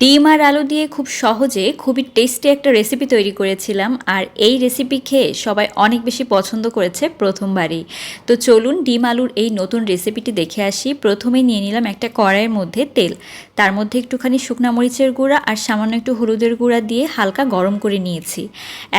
ডিম আর আলু দিয়ে খুব সহজে, খুবই টেস্টি একটা রেসিপি তৈরি করেছিলাম। আর এই রেসিপি খেয়ে সবাই অনেক বেশি পছন্দ করেছে প্রথমবারই। তো চলুন ডিম আলুর এই নতুন রেসিপিটি দেখে আসি। প্রথমেই নিয়ে নিলাম একটা কড়াইয়ের মধ্যে তেল। তার মধ্যে একটুখানি শুকনা মরিচের গুঁড়া আর সামান্য একটু হলুদের গুঁড়া দিয়ে হালকা গরম করে নিয়েছি।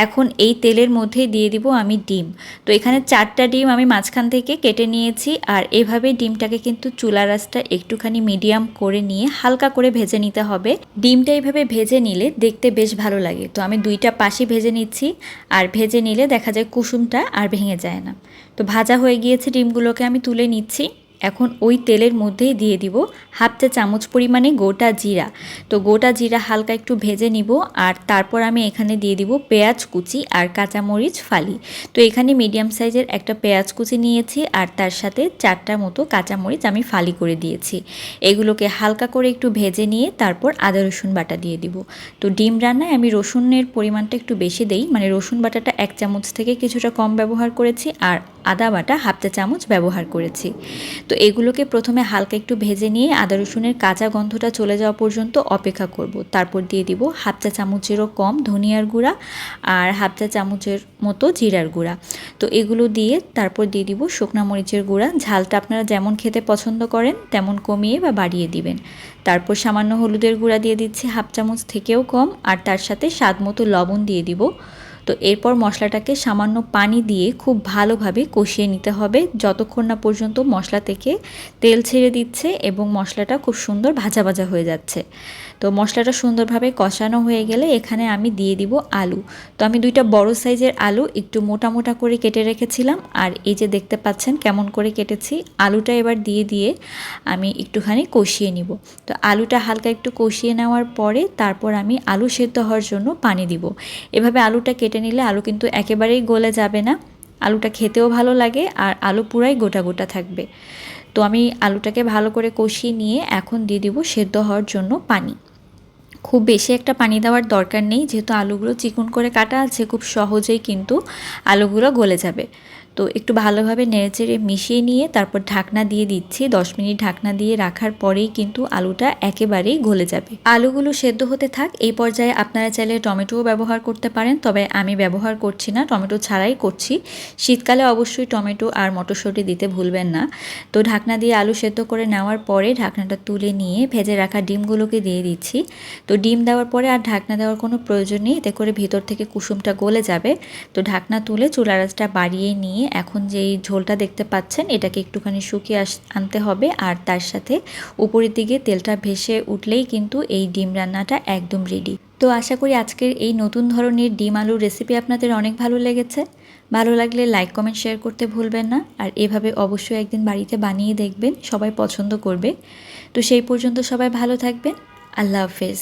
এখন এই তেলের মধ্যে দিয়ে দিব আমি ডিম। তো এখানে চারটা ডিম আমি মাঝখান থেকে কেটে নিয়েছি। আর এভাবে ডিমটাকে কিন্তু চুলা রাসটা একটুখানি মিডিয়াম করে নিয়ে হালকা করে ভেজে নিতে হবে। ডিমটা এইভাবে ভেজে নিলে দেখতে বেশ ভালো লাগে। তো আমি দুইটা পাশে ভেজে নিচ্ছি, আর ভেজে নিলে দেখা যায় কুসুমটা আর ভেঙে যায় না। তো ভাজা হয়ে গিয়েছে ডিমগুলোকে আমি তুলে নিচ্ছি। এখন ওই তেলের মধ্যেই দিয়ে দিব হাফ চা চামচ পরিমাণে গোটা জিরা। তো গোটা জিরা হালকা একটু ভেজে নিব আর তারপর আমি এখানে দিয়ে দিব পেঁয়াজ কুচি আর কাঁচামরিচ ফালি। তো এখানে মিডিয়াম সাইজের একটা পেঁয়াজ কুচি নিয়েছি আর তার সাথে চারটা মতো কাঁচামরিচ আমি ফালি করে দিয়েছি। এগুলোকে হালকা করে একটু ভেজে নিয়ে তারপর আদা, রসুন বাটা দিয়ে দিব। তো ডিম রান্নায় আমি রসুনের পরিমাণটা একটু বেশি দেই মানে রসুন বাটাটা এক চামচ থেকে কিছুটা কম ব্যবহার করেছি আর আদা বাটা হাফ চা চামচ ব্যবহার করেছি। তো এগুলোকে প্রথমে হালকা একটু ভেজে নিয়ে আদা রসুনের কাঁচা গন্ধটা চলে যাওয়া পর্যন্ত অপেক্ষা করব। তারপর দিয়ে দিব হাফ চা চামচেরও কম ধনিয়ার গুঁড়া আর হাফ চা চামচের মতো জিরার গুঁড়া। তো এগুলো দিয়ে তারপর দিয়ে দিব শুকনা মরিচের গুঁড়া। ঝালটা আপনারা যেমন খেতে পছন্দ করেন, তেমন কমিয়ে বা বাড়িয়ে দিবেন। তারপর সামান্য হলুদের গুঁড়া দিয়ে দিচ্ছি হাফ চামচ থেকেও কম আর তার সাথে স্বাদ মতো লবণ দিয়ে দিব। তো এরপর মশলাটাকে সামান্য পানি দিয়ে খুব ভালোভাবে কষিয়ে নিতে হবে। যতক্ষণ না পর্যন্ত মশলা থেকে তেল ছেড়ে দিচ্ছে এবং মশলাটা খুব সুন্দর ভাজা ভাজা হয়ে যাচ্ছে। তো মশলাটা সুন্দরভাবে কষানো হয়ে গেলে এখানে আমি দিয়ে দিব আলু। তো আমি দুইটা বড় সাইজের আলু একটু মোটা মোটা করে কেটে রেখেছিলাম আর এই যে দেখতে পাচ্ছেন কেমন করে কেটেছি, আলুটা এবার দিয়ে দিয়ে আমি একটুখানি কষিয়ে নিব। তো আলুটা হালকা একটু কষিয়ে নেওয়ার পরে তারপর আমি আলু সেদ্ধ হওয়ার জন্য পানি দিব। এভাবে আলুটা কেটে নিলে আলু কিন্তু একেবারেই গলে যাবে না। আলুটা খেতেও ভালো লাগে আর আলু পুরাই গোটা গোটা থাকবে। তো আমি আলুটাকে ভালো করে কষিয়ে নিয়ে এখন দিয়ে দিব সেদ্ধ হওয়ার জন্য পানি। খুব বেশি একটা পানি দেওয়ার দরকার নেই, যেহেতু আলুগুলো চিকন করে কাটা আছে, খুব সহজেই কিন্তু আলুগুলো গলে যাবে। তো একটু ভালোভাবে নেড়েচেড়ে মিশিয়ে নিয়ে তারপর ঢাকনা দিয়ে দিচ্ছি। দশ মিনিট ঢাকনা দিয়ে রাখার পরেই কিন্তু আলুটা একেবারেই গলে যাবে। আলুগুলো সেদ্ধ হতে থাক, এই পর্যায়ে আপনারা চাইলে টমেটোও ব্যবহার করতে পারেন, তবে আমি ব্যবহার করছি না, টমেটো ছাড়াই করছি। শীতকালে অবশ্যই টমেটো আর মটরশুঁটি দিতে ভুলবেন না। তো ঢাকনা দিয়ে আলু সেদ্ধ করে নেওয়ার পরে ঢাকনাটা তুলে নিয়ে ভেজে রাখা ডিমগুলোকে দিয়ে দিচ্ছি। তো ডিম দেওয়ার পরে আর ঢাকনা দেওয়ার কোনো প্রয়োজন নেই, এতে করে ভেতর থেকে কুসুমটা গলে যাবে। তো ঢাকনা তুলে চুলারাজটা বাড়িয়ে নিয়ে এখন যেই ঝোলটা দেখতে পাচ্ছেন, এটাকে একটুখানি শুকিয়ে আস, আনতে হবে। আর তার সাথে উপরের দিকে তেলটা ভেসে উঠলেই কিন্তু এই ডিম রান্নাটা একদম রেডি তো আশা করি আজকের এই নতুন ধরনের ডিম আলুর রেসিপি আপনাদের অনেক ভালো লেগেছে। ভালো লাগলে লাইক কমেন্ট শেয়ার করতে ভুলবেন না। আর এভাবে অবশ্যই একদিন বাড়িতে বানিয়ে দেখবেন, সবাই পছন্দ করবে। তো সেই পর্যন্ত সবাই ভালো থাকবেন। আল্লাহ হাফেজ।